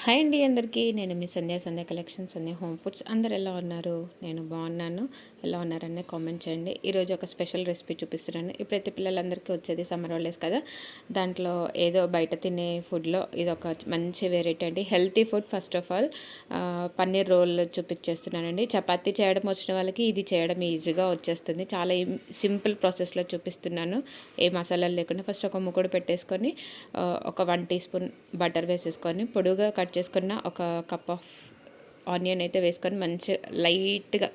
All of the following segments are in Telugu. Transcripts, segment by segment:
హాయ్ అండి అందరికీ. నేను మీ Sandhya Sandhya collection Sandhya home foods. అందరు ఎలా ఉన్నారు? నేను బాగున్నాను. ఎలా ఉన్నారనే కామెంట్ చేయండి. ఈరోజు ఒక స్పెషల్ రెసిపీ చూపిస్తున్నాను. ఇప్పుడైతే పిల్లలందరికీ వచ్చేది సమ్మర్ హాలిడేస్ కదా. దాంట్లో ఏదో బయట తినే ఫుడ్లో ఇది ఒక మంచి వెరైటీ అండి. Healthy food first of all paneer roll చూపించేస్తున్నానండి. Chapati చేయడం వచ్చిన వాళ్ళకి ఇది చేయడం ఈజీగా వచ్చేస్తుంది. చాలా సింపుల్ ప్రాసెస్లో చూపిస్తున్నాను. ఏ మసాలాలు లేకుండా ఫస్ట్ ఒక ముక్కుడు పెట్టేసుకొని ఒక వన్ టీ స్పూన్ బటర్ వేసేసుకొని పొడుగా కట్ చేసుకున్న ఒక కప్ ఆఫ్ ఆనియన్ అయితే వేసుకొని మంచి లైట్గా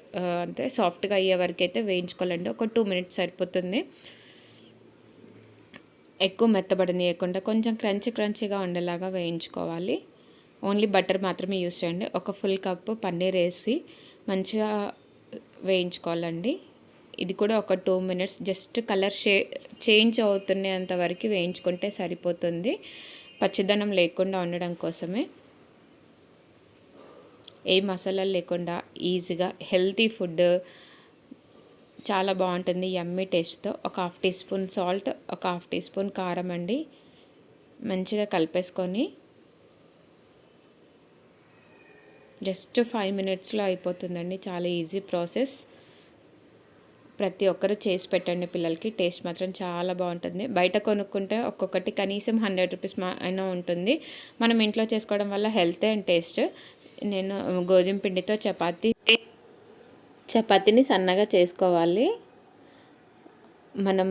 అంటే సాఫ్ట్గా అయ్యే వరకు అయితే వేయించుకోవాలండి. ఒక టూ మినిట్స్ సరిపోతుంది. ఎక్కువ మెత్తబడనీయకుండా కొంచెం క్రంచి క్రంచిగా ఉండేలాగా వేయించుకోవాలి. ఓన్లీ బటర్ మాత్రమే యూస్ చేయండి. ఒక ఫుల్ కప్పు పన్నీర్ వేసి మంచిగా వేయించుకోవాలండి. ఇది కూడా ఒక టూ మినిట్స్ జస్ట్ కలర్ షే చేంజ్ అవుతున్నంత వరకు వేయించుకుంటే సరిపోతుంది. పచ్చిదనం లేకుండా ఉండడం కోసమే. ఏ మసాలాలు లేకుండా ఈజీగా హెల్తీ ఫుడ్ చాలా బాగుంటుంది యమ్మీ టేస్ట్తో ఒక హాఫ్ టీ స్పూన్ సాల్ట్ ఒక హాఫ్ టీ స్పూన్ కారం అండి. మంచిగా కలిపేసుకొని జస్ట్ ఫైవ్ మినిట్స్లో అయిపోతుందండి. చాలా ఈజీ ప్రాసెస్. ప్రతి ఒక్కరు చేసి పెట్టండి పిల్లలకి. టేస్ట్ మాత్రం చాలా బాగుంటుంది. బయట కొనుక్కుంటే ఒక్కొక్కటి కనీసం హండ్రెడ్ రూపీస్ మా అయినా ఉంటుంది. మనం ఇంట్లో చేసుకోవడం వల్ల హెల్త్ అండ్ టేస్ట్ నేను గోధుమ పిండితో చపాతి చపాతీని సన్నగా చేసుకోవాలి. మనం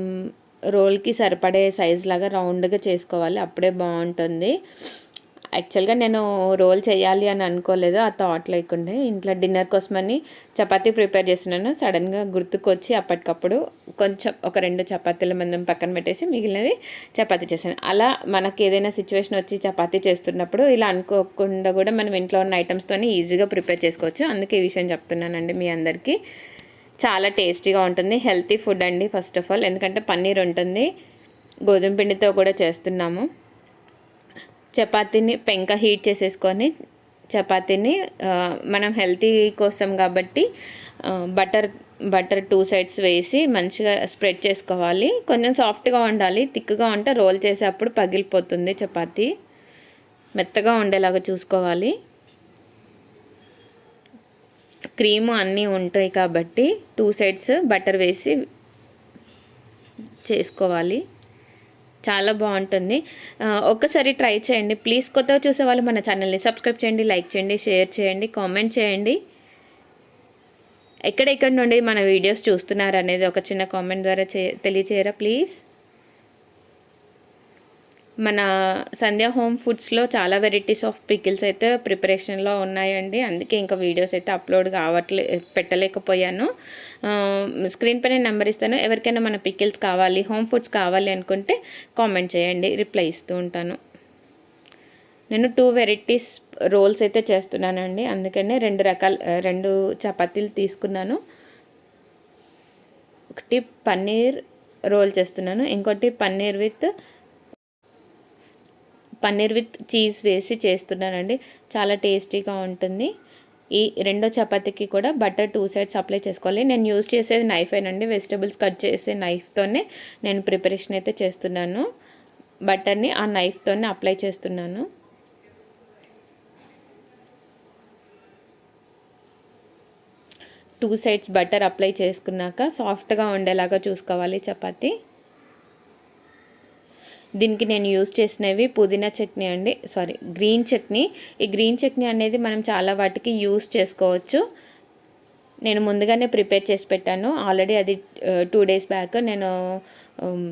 రోల్కి సరిపడే సైజ్ లాగా రౌండ్గా చేసుకోవాలి. అప్పుడే బాగుంటుంది. యాక్చువల్గా నేను రోల్ చేయాలి అని అనుకోలేదు ఆ థాట్ లేకుండే. ఇంట్లో డిన్నర్ కోసమని చపాతీ ప్రిపేర్ చేస్తున్నాను. సడన్గా గుర్తుకొచ్చి అప్పటికప్పుడు కొంచెం ఒక రెండు చపాతీల మందం పక్కన పెట్టేసి మిగిలినవి చపాతీ చేశాను. అలా మనకి ఏదైనా సిచ్యువేషన్ వచ్చి చపాతీ చేస్తున్నప్పుడు ఇలా అనుకోకుండా కూడా మనం ఇంట్లో ఉన్న ఐటమ్స్తోని ఈజీగా ప్రిపేర్ చేసుకోవచ్చు. అందుకే ఈ విషయం చెప్తున్నానండి మీ అందరికీ. చాలా టేస్టీగా ఉంటుంది. హెల్తీ ఫుడ్ అండి ఫస్ట్ ఆఫ్ ఆల్. ఎందుకంటే పన్నీర్ ఉంటుంది. గోధుమ పిండితో కూడా చేస్తున్నాము. చపాతీని పెంక హీట్ చేసేసుకొని చపాతీని మనం హెల్తీ కోసం కాబట్టి బటర్ బటర్ టూ సైడ్స్ వేసి మంచిగా స్ప్రెడ్ చేసుకోవాలి. కొంచెం సాఫ్ట్గా ఉండాలి. థిక్గా ఉంటే రోల్ చేసేటప్పుడు పగిలిపోతుంది చపాతీ. మెత్తగా ఉండేలాగా చూసుకోవాలి. క్రీమ్ అన్నీ ఉంటాయి కాబట్టి టూ సైడ్స్ బటర్ వేసి చేసుకోవాలి. చాలా బాగుంటుంది. ఒక్కసారి ట్రై చేయండి. ప్లీజ్ కొత్తగా చూసే వాళ్ళు మన ఛానల్ని సబ్స్క్రైబ్ చేయండి లైక్ చేయండి షేర్ చేయండి కామెంట్ చేయండి. ఎక్కడెక్కడి నుండి మన వీడియోస్ చూస్తున్నారు అనేది ఒక చిన్న కామెంట్ ద్వారా చే తెలియచేయరా ప్లీజ్? మన సంధ్యా హోమ్ ఫుడ్స్లో చాలా వెరైటీస్ ఆఫ్ పికిల్స్ అయితే ప్రిపరేషన్లో ఉన్నాయండి. అందుకే ఇంకా వీడియోస్ అయితే అప్లోడ్ కావట్లే పెట్టలేకపోయాను. స్క్రీన్ పైన నెంబర్ ఇస్తాను. ఎవరికైనా మన పికిల్స్ కావాలి హోమ్ ఫుడ్స్ కావాలి అనుకుంటే కామెంట్ చేయండి. రిప్లై ఇస్తూ ఉంటాను. నేను టూ వెరైటీస్ రోల్స్ అయితే చేస్తున్నానండి. అందుకనే రెండు రకాల రెండు చపాతీలు తీసుకున్నాను. ఒకటి పన్నీర్ రోల్ చేస్తున్నాను. ఇంకోటి paneer with paneer with cheese వేసి చేస్తున్నానండి. చాలా టేస్టీగా ఉంటుంది. ఈ రెండో చపాతీకి కూడా బటర్ టూ సైడ్స్ అప్లై చేసుకోవాలి. నేను యూస్ చేసేది నైఫ్ ఏనండి. వెజిటబుల్స్ కట్ చేసే నైఫ్తోనే నేను ప్రిపరేషన్ అయితే చేస్తున్నాను. బటర్ని ఆ నైఫ్తోనే అప్లై చేస్తున్నాను. టూ సైడ్స్ బటర్ అప్లై చేసుకున్నాక సాఫ్ట్గా ఉండేలాగా చూసుకోవాలి చపాతీ. దీనికి నేను యూస్ చేసినవి పుదీనా చట్నీ అండి. Sorry green chutney. ఈ గ్రీన్ చట్నీ అనేది మనం చాలా వాటికి యూస్ చేసుకోవచ్చు. నేను ముందుగానే ప్రిపేర్ చేసి పెట్టాను. ఆల్రెడీ అది టూ డేస్ బ్యాక్ నేను um,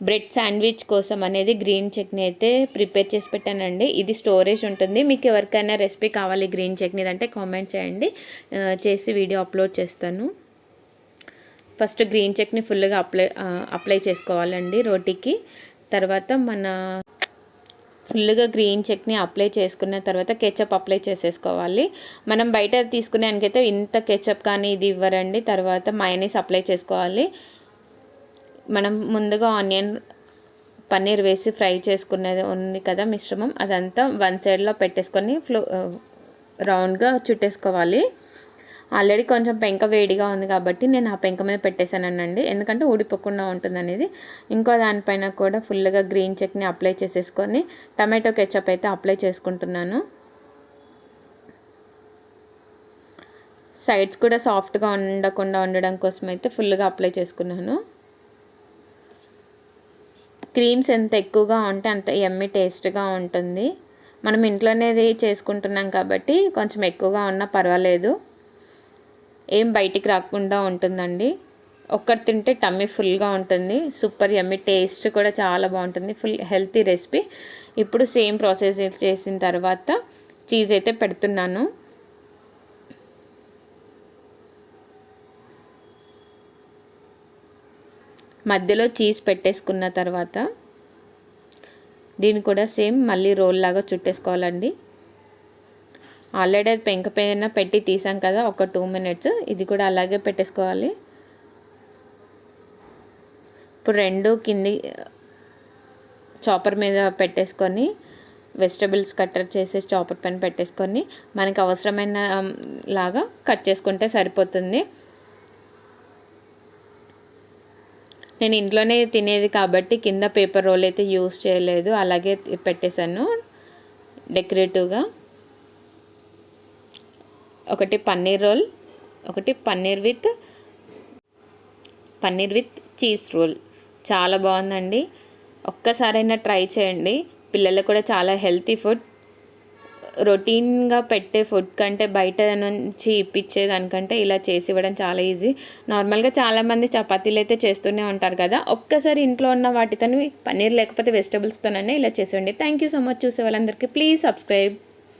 బ్రెడ్ శాండ్విచ్ కోసం అనేది గ్రీన్ చట్నీ అయితే ప్రిపేర్ చేసి పెట్టానండి. ఇది స్టోరేజ్ ఉంటుంది. మీకు ఎవరికైనా రెసిపీ కావాలి గ్రీన్ చట్నీ అంటే కామెంట్ చేయండి. Uh, చేసి వీడియో అప్లోడ్ చేస్తాను. ఫస్ట్ గ్రీన్ చట్నీ ఫుల్గా అప్లై అప్లై చేసుకోవాలండి రోటీకి. తర్వాత మన ఫుల్గా గ్రీన్ చట్నీ అప్లై చేసుకున్న తర్వాత కెచప్ అప్లై చేసేసుకోవాలి. మనం బయట తీసుకునేదానికైతే ఇంత కెచప్ కానీ ఇది ఇవ్వరండి. తర్వాత మయనీస్ అప్లై చేసుకోవాలి. మనం ముందుగా ఆనియన్ పన్నీర్ వేసి ఫ్రై చేసుకునేది ఉంది కదా మిశ్రమం. అదంతా వన్ సైడ్లో పెట్టేసుకొని ఫ్లో రౌండ్గా చుట్టేసుకోవాలి. ఆల్రెడీ కొంచెం పెంక వేడిగా ఉంది కాబట్టి నేను ఆ పెంక మీద పెట్టేశానండి ఎందుకంటే ఊడిపోకుండా ఉంటుంది అనేది ఇంకో దానిపైన కూడా ఫుల్గా గ్రీన్ చట్నీ అప్లై చేసేసుకొని టమాటో కెచప్ అయితే అప్లై చేసుకుంటున్నాను. సైడ్స్ కూడా సాఫ్ట్గా ఉండకుండా ఉండడం కోసం అయితే ఫుల్గా అప్లై చేసుకున్నాను. క్రీమ్స్ ఎంత ఎక్కువగా ఉంటే అంత ఎమ్మి టేస్ట్గా ఉంటుంది. మనం ఇంట్లోనేది చేసుకుంటున్నాం కాబట్టి కొంచెం ఎక్కువగా ఉన్నా పర్వాలేదు. ఏం బయటికి రాకుండా ఉంటుందండి. ఒక్కటి తింటే టమ్మీ ఫుల్గా ఉంటుంది. సూపర్ యమ్మీ టేస్ట్ కూడా చాలా బాగుంటుంది. ఫుల్ హెల్తీ రెసిపీ ఇప్పుడు సేమ్ ప్రాసెస్ చేసిన తర్వాత చీజ్ అయితే పెడుతున్నాను. మధ్యలో చీజ్ పెట్టేసుకున్న తర్వాత దీన్ని కూడా సేమ్ మళ్ళీ రోల్ లాగా చుట్టేసుకోవాలండి. ఆల్రెడీ అది పెంక పైన పెట్టి తీసాం కదా ఒక టూ మినిట్స్. ఇది కూడా అలాగే పెట్టేసుకోవాలి. ఇప్పుడు రెండు కింది చాపర్ మీద పెట్టేసుకొని వెజిటబుల్స్ కట్టర్ చేసే చాపర్ పైన పెట్టేసుకొని మనకి అవసరమైన లాగా కట్ చేసుకుంటే సరిపోతుంది. నేను ఇంట్లోనే తినేది కాబట్టి కింద పేపర్ రోల్ అయితే యూస్ చేయలేదు అలాగే పెట్టేశాను డెకరేటివ్గా. ఒకటి పన్నీర్ రోల్ ఒకటి paneer with paneer with cheese roll. చాలా బాగుందండి. ఒక్కసారైనా ట్రై చేయండి. పిల్లలకు కూడా చాలా హెల్తీ ఫుడ్. రొటీన్గా పెట్టే ఫుడ్ కంటే బయట నుంచి ఇప్పించే దానికంటే ఇలా చేసి ఇవ్వడం చాలా ఈజీ. నార్మల్గా చాలామంది చపాతీలు అయితే చేస్తూనే ఉంటారు కదా. ఒక్కసారి ఇంట్లో ఉన్న వాటితో పన్నీర్ లేకపోతే వెజిటబుల్స్తోనైనా ఇలా చేసేయండి. థ్యాంక్ యూ సో మచ్ చూసే వాళ్ళందరికీ ప్లీజ్ సబ్స్క్రైబ్.